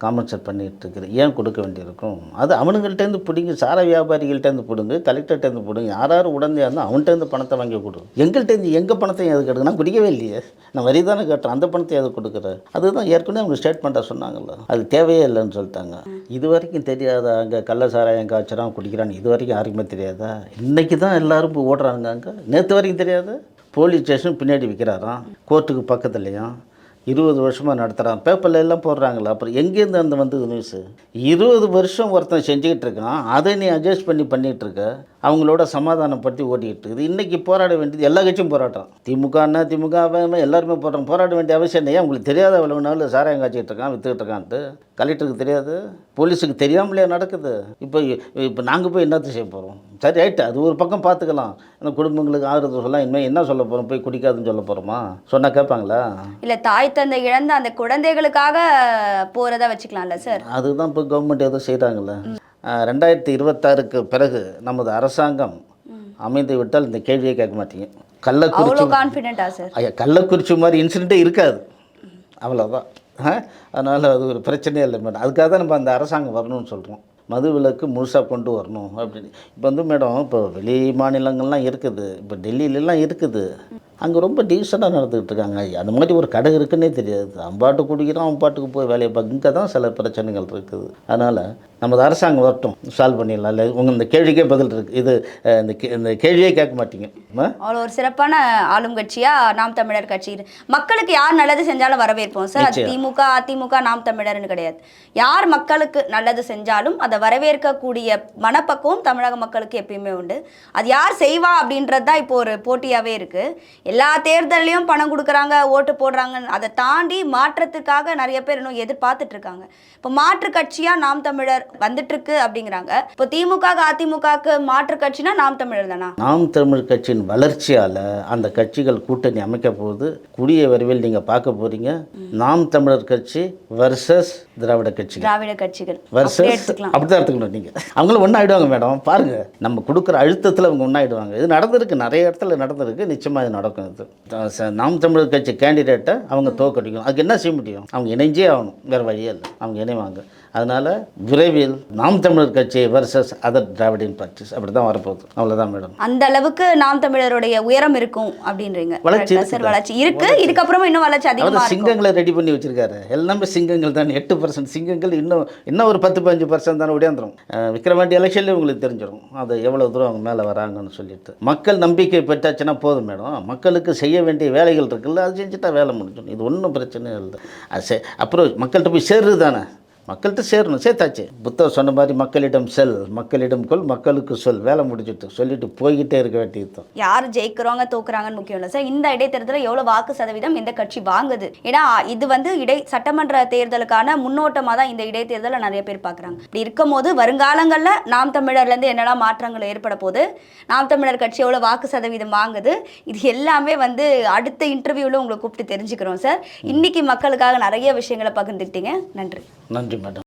காம்பன்சேட் பண்ணிட்டு இருக்கிற ஏன் கொடுக்க வேண்டியிருக்கும்? அது அவனுங்கள்ட்டேருந்து பிடிங்க சார வியாபாரிகள்ட்டேருந்து பிடுங்க கலெக்டர்ட்டேருந்து பிடுங்க யார் யார் உடனே இருந்தால் அவன்கிட்டேருந்து பணத்தை வாங்கி கொடு. எங்கள்கிட்டேருந்து எங்கள் பணத்தை எதுக்கு எடுக்க நான் குடிக்கவே இல்லையே. நான் வரி தானே கேட்டேன். அந்த பணத்தை எதுக்கு கொடுக்குற? அதுதான் ஏற்கனவே அவங்க ஸ்டேட்மெண்ட்டாக சொன்னாங்கல்ல. அது தேவையே இல்லைன்னு சொல்லிட்டாங்க. இது வரைக்கும் தெரியாதா அங்கே கள்ள சாராயம் காய்ச்சறான் குடிக்கிறான்னு இது வரைக்கும் யாருக்குமே தெரியாதா? இன்னைக்கு தான் எல்லாரும் போய் ஓடுறாங்க அங்கே. நேற்று வரைக்கும் தெரியாது? போலீஸ் ஸ்டேஷன் பின்னாடி விற்கிறாராம் கோர்ட்டுக்கு பக்கத்துலேயும். இருபது வருஷமாக நடத்துகிறான் பேப்பர்ல எல்லாம் போடுறாங்களா அப்புறம் எங்கேருந்து அந்த வந்தது நியூஸு இருபது வருஷம் ஒருத்தன் செஞ்சுக்கிட்டு இருக்கான். அதை நீ அட்ஜஸ்ட் பண்ணி பண்ணிகிட்டு இருக்க அவங்களோட சமாதானப்படுத்தி ஓட்டிக்கிட்டு இருக்குது. இன்றைக்கி போராட வேண்டியது எல்லா கட்சியும் போராட்டம். திமுகன்னா திமுக எல்லாருமே போடுறாங்க போராட வேண்டிய அவசியம் இல்லை அவங்களுக்கு உங்களுக்கு தெரியாத அவ்வளவு நாள் சாராயம் காய்ச்சிக்கிட்டு இருக்கான் விற்றுக்கிட்டு இருக்கான்ட்டு. கலெக்டருக்கு தெரியாது போலீஸுக்கு தெரியாமலே நடக்குது. இப்போ இப்போ நாங்கள் போய் என்னத்தை செய்ய போகிறோம் சரி ரைட்டு அது ஒரு பக்கம் பார்த்துக்கலாம் அந்த குடும்பங்களுக்கு ஆறுதல் சொல்ல இனிமேல் என்ன சொல்ல போகிறோம் போய் குடிக்காதுன்னு சொல்ல போகிறோமா சொன்னால் கேட்பாங்களா? இல்ல தாய் தந்தை இழந்த அந்த குழந்தைகளுக்காக போறதா வச்சுக்கலாம்ல சார்? அதுதான் இப்போ கவர்மெண்ட் ஏதோ செய்கிறாங்கல்ல ரெண்டாயிரத்தி இருபத்தாறுக்கு பிறகு நமது அரசாங்கம் அமைந்து விட்டால் இந்த கேள்வியை கேட்க மாட்டீங்க. கள்ளக்குறிச்சி கான்ஃபிடென்ட்டா சார்? ஐயா கள்ளக்குறிச்சி மாதிரி இன்சிடெண்ட்டே இருக்காது. அவ்வளோதான் அதனால் அது ஒரு பிரச்சனையே இல்லை மேடம். அதுக்காக தான் நம்ம அந்த அரசாங்கம் வரணும்னு சொல்கிறோம் மது விலக்கு முழுசாக கொண்டு வரணும் அப்படின்னு. இப்போ வந்து மேடம் இப்போ வெளி மாநிலங்கள்லாம் இருக்குது. இப்போ டெல்லியிலலாம் இருக்குது. அங்கே ரொம்ப டீசெண்டாக நடந்துக்கிட்டு இருக்காங்க அந்த மாதிரி ஒரு கடை இருக்குன்னே தெரியாது. அவன் பாட்டு குடிக்கிறான் அவன் பாட்டுக்கு போய் வேலையை பார்க்க இங்கே தான் சில பிரச்சனைகள் இருக்குது. அதனால் நமது அரசாங்கம் வரட்டும். சால்வ் பண்ணிடலாம். இல்லை உங்கள் இந்த கேள்விக்கே பதில் இருக்குது இது இந்த இந்த கேள்வியே கேட்க மாட்டீங்க? அவ்வளோ ஒரு சிறப்பான ஆளும் கட்சியா நாம் தமிழர் கட்சி. மக்களுக்கு யார் நல்லது செஞ்சாலும் வரவேற்போம். சார் அது திமுக அதிமுக நாம் தமிழர்னு கிடையாது. யார் மக்களுக்கு நல்லது செஞ்சாலும் அதை வரவேற்கக்கூடிய மனப்பக்குவம் தமிழக மக்களுக்கு எப்பயுமே உண்டு. அது யார் செய்வா அப்படின்றது தான் இப்போ ஒரு போட்டியாவே இருக்கு. எல்லா தேர்தல்லையும் பணம் கொடுக்குறாங்க ஓட்டு போடுறாங்க அதை தாண்டி மாற்றத்துக்காக நிறைய பேர் இன்னும் எதிர்பார்த்துட்டு இருக்காங்க இப்போ மாற்று கட்சியா நாம் தமிழர் வந்துட்டு இருக்கு அப்படிங்கிறாங்க. இப்போ திமுக அதிமுகக்கு மாற்று கட்சினா நாம் தமிழர் தானா? நாம் தமிழ் கட்சியின் வளர்ச்சியால் அந்த கட்சிகள் கூட்டணி அமைக்க போகுது. கூடிய விரைவில் நீங்கள் பார்க்க போகிறீங்க நாம் தமிழர் கட்சி வர்சஸ் திராவிட கட்சி திராவிட கட்சிகள். வர்சஸ் எடுத்துக்கலாம். அப்படி தான் எடுத்துக்கணும் நீங்கள் அவங்களும் ஒன்றாயிடுவாங்க மேடம். பாருங்கள் நம்ம கொடுக்குற அழுத்தத்தில் அவங்க ஒன்றாயிடுவாங்க இது நடந்திருக்கு. நிறைய இடத்துல நடந்திருக்கு. நிச்சயமாக இது நடக்கும். இது நாம் தமிழர் கட்சி கேண்டிடேட்டை அவங்க தோக்கடிக்கணும் அதுக்கு என்ன செய்ய முடியும்? அவங்க இணைஞ்சே ஆகணும். வேறு வழியே இல்லை. அவங்க இணைவாங்க. அதனால் விரைவில் நாம் தமிழர் கட்சி வர்சஸ் அதர் திராவிடியன் பார்ட்டிஸ் அப்படி தான் வரப்போகுது. அவ்வளோதான் மேடம். அந்த அளவுக்கு நாம் தமிழருடைய உயரம் இருக்கும் அப்படின்றீங்க. வளர்ச்சி சார் வளர்ச்சி. இருக்கு. இதுக்கப்புறமா இன்னும் வளர்ச்சி அதிகமா அவர் இருக்கும். சிங்கங்களை ரெடி பண்ணி வச்சிருக்காரு. எல்லாமே சிங்கங்கள் தான். எட்டு பர்சன்ட் சிங்கங்கள் இன்னும் இன்னும் ஒரு பத்து பதினஞ்சு பர்சன்ட் தானே ஓடியாந்துரும் விக்ரவாண்டி எலெக்ஷன்லேயே உங்களுக்கு தெரிஞ்சிடும் அது எவ்வளோ தூரம் அவங்க மேலே வராங்கன்னு சொல்லிட்டு. மக்கள் நம்பிக்கை பெற்றாச்சுன்னா போதும் மேடம். மக்களுக்கு செய்ய வேண்டிய வேலைகள் இருக்குல்ல. அது செஞ்சுட்டா வேலை முடிஞ்சிடும். இது ஒன்றும் பிரச்சனை இல்லை. அது அப்புறம் மக்கள்கிட்ட போய் சேர்றது தானே மக்கள்கிட்ட சேரணும் சேர்த்தாச்சு. புத்தர் சொன்ன மாதிரி மக்களிடம் செல் மக்களிடம் கொள் மக்களுக்கு சொல் வேலை முடிஞ்சிட்டு சொல்லிட்டு போய்கிட்டே இருக்க வேண்டியது யார் ஜெயிக்கிறவங்க தோக்குறாங்கன்னு முக்கியம் இல்லை சார். இந்த இடைத்தேர்தலில் எவ்வளவு வாக்கு சதவீதம் எந்த கட்சி வாங்குது? ஏன்னா இது வந்து இடை சட்டமன்ற தேர்தலுக்கான முன்னோட்டமாக தான் இந்த இடைத்தேர்தலை நிறைய பேர் பார்க்குறாங்க இப்படி இருக்கும்போது வருங்காலங்களில் நாம் தமிழர்லேருந்து என்னெல்லாம் மாற்றங்கள் ஏற்பட போகுது? நாம் தமிழர் கட்சி எவ்வளோ வாக்கு சதவீதம் வாங்குது? இது எல்லாமே வந்து அடுத்த இன்டர்வியூவில் உங்களை கூப்பிட்டு தெரிஞ்சுக்கிறோம் சார். இன்னைக்கு மக்களுக்காக நிறைய விஷயங்களை பகிர்ந்துக்கிட்டீங்க. நன்றி. நன்றி மேடம்.